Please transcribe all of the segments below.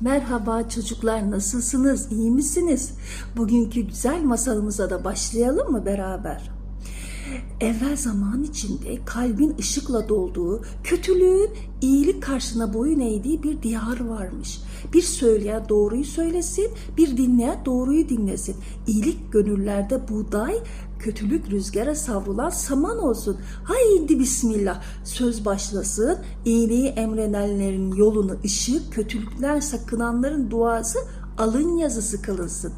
Merhaba çocuklar nasılsınız? İyi misiniz? Bugünkü güzel masalımıza da başlayalım mı beraber? Evvel zaman içinde kalbin ışıkla dolduğu, kötülüğün iyilik karşısına boyun eğdiği bir diyar varmış. Bir söyleyen doğruyu söylesin, bir dinleyen doğruyu dinlesin. İyilik gönüllerde buğday, kötülük rüzgara savrulan saman olsun. Haydi bismillah. Söz başlasın, iyiliği emredenlerin yolunu ışık, kötülükten sakınanların duası alın yazısı kılınsın.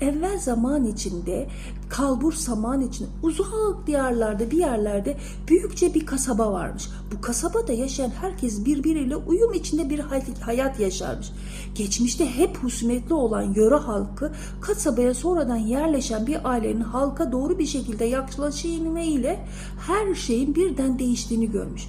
Evvel zaman içinde, kalbur zaman için uzak diyarlarda bir yerlerde büyükçe bir kasaba varmış. Bu kasabada yaşayan herkes birbiriyle uyum içinde bir hay- hayat yaşarmış. Geçmişte hep husumetli olan yöre halkı kasabaya sonradan yerleşen bir ailenin halka doğru bir şekilde yaklaşımı ile her şeyin birden değiştiğini görmüş.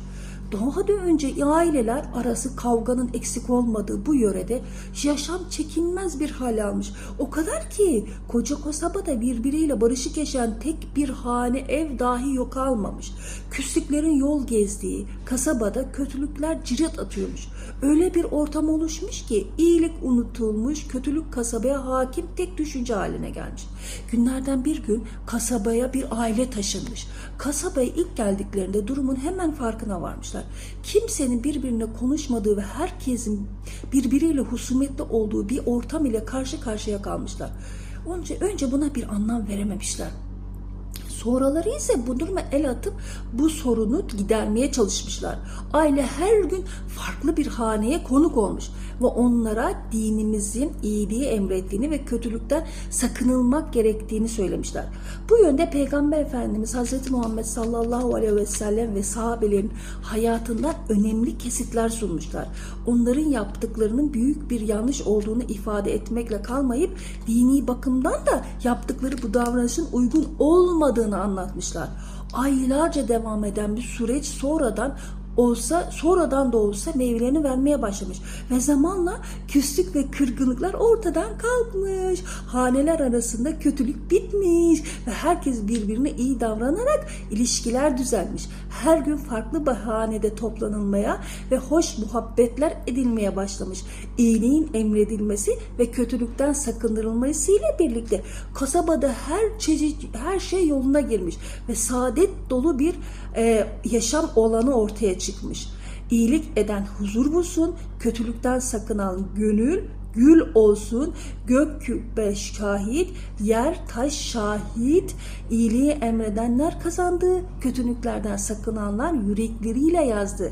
Daha da önce aileler arası kavganın eksik olmadığı bu yörede yaşam çekinmez bir hal almış. O kadar ki koca kasabada birbiriyle barışık yaşayan tek bir hane ev dahi yok almamış. Küslüklerin yol gezdiği kasabada kötülükler cirit atıyormuş. Öyle bir ortam oluşmuş ki iyilik unutulmuş, kötülük kasabaya hakim tek düşünce haline gelmiş. Günlerden bir gün kasabaya bir aile taşınmış. Kasabaya ilk geldiklerinde durumun hemen farkına varmışlar. Kimsenin birbirine konuşmadığı ve herkesin birbiriyle husumetli olduğu bir ortam ile karşı karşıya kalmışlar. Önce, önce buna bir anlam verememişler. Sonraları ise bu duruma el atıp bu sorunu gidermeye çalışmışlar. Aile her gün farklı bir haneye konuk olmuş ve onlara dinimizin iyiliği emrettiğini ve kötülükten sakınılmak gerektiğini söylemişler. Bu yönde Peygamber Efendimiz Hz. Muhammed sallallahu aleyhi ve sellem ve sahabelerin hayatından önemli kesitler sunmuşlar. Onların yaptıklarının büyük bir yanlış olduğunu ifade etmekle kalmayıp dini bakımdan da yaptıkları bu davranışın uygun olmadığını anlatmışlar. Aylarca devam eden bir süreç sonradan olsa sonradan da olsa meyvelerini vermeye başlamış ve zamanla küslük ve kırgınlıklar ortadan kalkmış. Haneler arasında kötülük bitmiş ve herkes birbirine iyi davranarak ilişkiler düzelmiş. Her gün farklı bahanede toplanılmaya ve hoş muhabbetler edilmeye başlamış. İyiliğin emredilmesi ve kötülükten sakındırılması ile birlikte kasabada her çeşit her şey yoluna girmiş ve saadet dolu bir e, yaşam olanı ortaya çıkmış. İyilik eden huzur bulsun, kötülükten sakınan gönül gül olsun, gök kübbe şahit, yer taş şahit, iyiliği emredenler kazandı, kötülüklerden sakınanlar yürekleriyle yazdı.